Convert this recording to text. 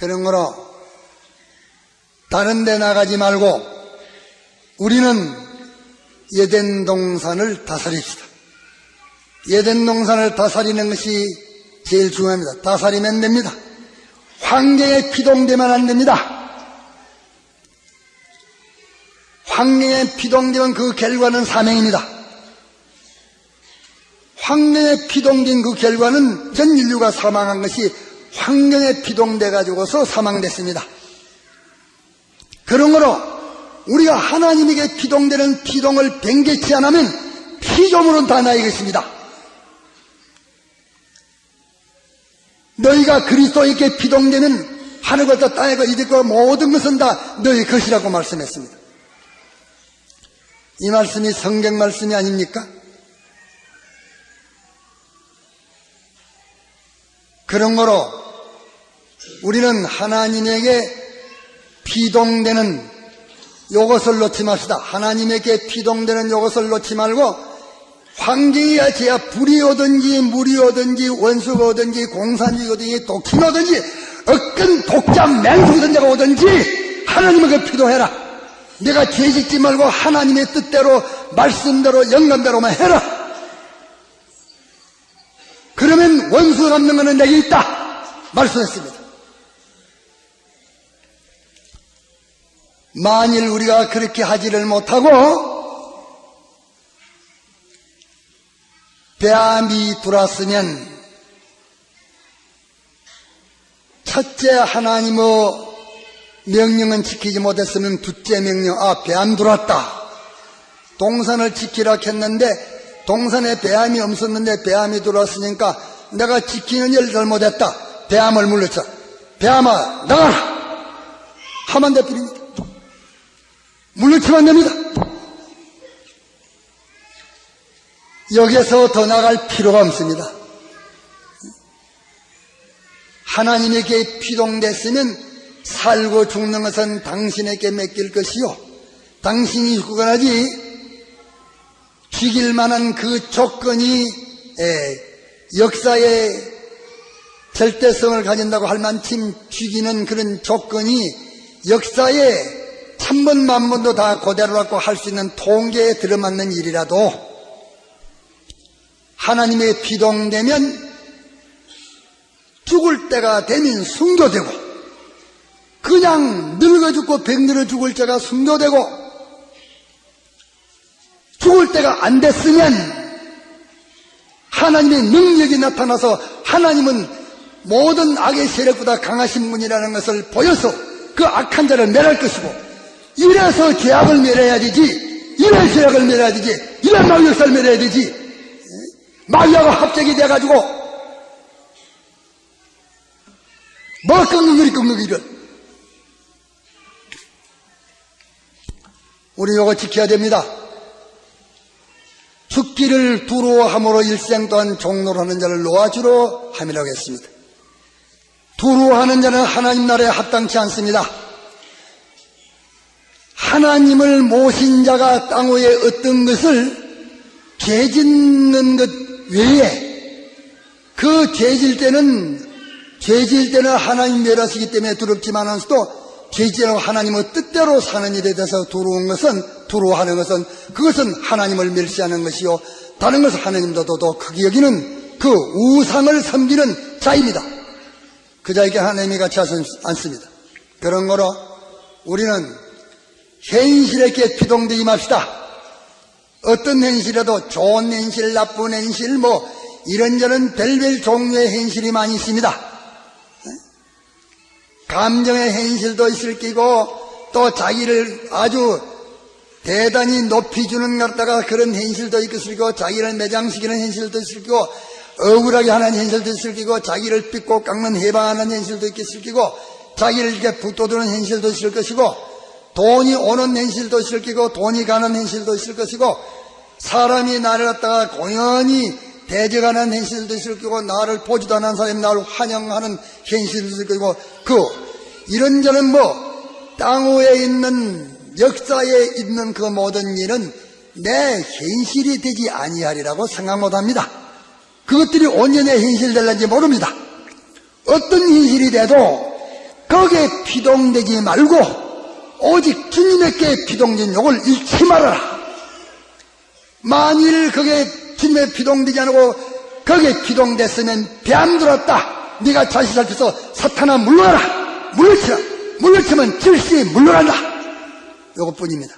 그러므로 다른 데 나가지 말고 우리는 예덴 동산을 다스립시다. 예덴 동산을 다스리는 것이 제일 중요합니다. 다스리면 됩니다. 환경에 피동되면 안 됩니다. 환경에 피동되면 그 결과는 사명입니다. 환경에 피동된 그 결과는 전 인류가 사망한 것이 환경에 피동돼 가지고서 사망됐습니다. 그러므로 우리가 하나님에게 피동되는 피동을 변개치 않으면 피조물은 다 나의 것입니다. 너희가 그리스도에게 피동되면 하늘과 땅과 이들과 모든 것은 다 너희 것이라고 말씀했습니다. 이 말씀이 성경 말씀이 아닙니까? 그러므로 우리는 하나님에게 피동되는 요것을 놓지 맙시다. 하나님에게 피동되는 요것을 놓지 말고 환경이 제야 불이 오든지 물이 오든지 원수가 오든지 공산주의 오든지 독침이 오든지 어떤 독자 맹수든지가 오든지 하나님에게 피동해라. 내가 죄 짓지 말고 하나님의 뜻대로 말씀대로 영감대로만 해라. 그러면 원수가 갚는 것은 내게 있다. 말씀했습니다. 만일 우리가 그렇게 하지를 못하고 뱀이 들어왔으면 첫째 하나님의 명령은 지키지 못했으면 둘째 명령 아뱀 들어왔다. 동산을 지키라 했는데 동산에 뱀이 없었는데 뱀이 들어왔으니까 내가 지키는 일 잘못했다. 뱀을 물렸어 뱀아 나가라! 하면 돼버립니다 물리치면 안 됩니다. 여기에서 더 나갈 필요가 없습니다. 하나님에게 피동됐으면 살고 죽는 것은 당신에게 맡길 것이요. 당신이 죽어나지 죽일 만한 그 조건이 에, 역사의 절대성을 가진다고 할 만큼 죽이는 그런 조건이 역사에 천번 만 번도 다 그대로 갖고 할 수 있는 통계에 들어맞는 일이라도 하나님의 비동되면 죽을 때가 되면 순교되고 그냥 늙어 죽고 병들어 죽을 때가 순교되고 죽을 때가 안 됐으면 하나님의 능력이 나타나서 하나님은 모든 악의 세력보다 강하신 분이라는 것을 보여서 그 악한 자를 멸할 것이고 이래서 죄악을 멸해야 되지. 이래 죄악을 멸해야 되지. 이래 마귀 역사를 멸해야 되지. 마귀하고 합작이 돼가지고 뭐 꺾는 거리 꺾는 거리를 우리 요거 지켜야 됩니다. 죽기를 두려워함으로 일생 또한 종로하는 자를 놓아주러 함이라고 했습니다. 두려워하는 자는 하나님 나라에 합당치 않습니다. 하나님을 모신 자가 땅 위에 어떤 것을 죄 짓는 것 외에 그 죄 질 때는 죄 질 때는 하나님 멸하시기 때문에 두렵지만은서도 죄질은 하나님의 뜻대로 사는 일에 대해서 두려운 것은 두려워하는 것은 그것은 하나님을 멸시하는 것이요 다른 것은 하나님도 더 크게 여기는 그 우상을 섬기는 자입니다. 그 자에게 하나님이 같이 하지 않습니다. 그런 거로 우리는 현실에게 피동되지 맙시다. 어떤 현실에도 좋은 현실, 나쁜 현실, 뭐 이런저런 별별 종류의 현실이 많이 있습니다. 감정의 현실도 있을 끼고 또 자기를 아주 대단히 높이 주는 것다가 그런 현실도 있을 끼고 자기를 매장시키는 현실도 있을 끼고 억울하게 하는 현실도 있을 끼고 자기를 삐고 깎는 해방하는 현실도 있을 끼고 자기를 이렇게 북돋우는 현실도 있을 것이고 돈이 오는 현실도 있을 끼고 돈이 가는 현실도 있을 것이고 사람이 나를 갖다가 공연히 대적하는 현실도 있을 거고 나를 보지도 않은 사람이 나를 환영하는 현실도 있을 거고 그 이런저런 뭐 땅 위에 있는 역사에 있는 그 모든 일은 내 현실이 되지 아니하리라고 생각 못합니다. 그것들이 온전히 현실 될는지 모릅니다. 어떤 현실이 돼도 거기에 피동되지 말고 오직 주님에게 피동된 욕을 잃지 말아라. 만일 그게 주님의 피동되지 않고 거기에 피동됐으면 배안 들었다. 네가 자식 살펴서 사탄아 물러가라. 물러치라. 물러치면 즉시 물러간다. 요것뿐입니다.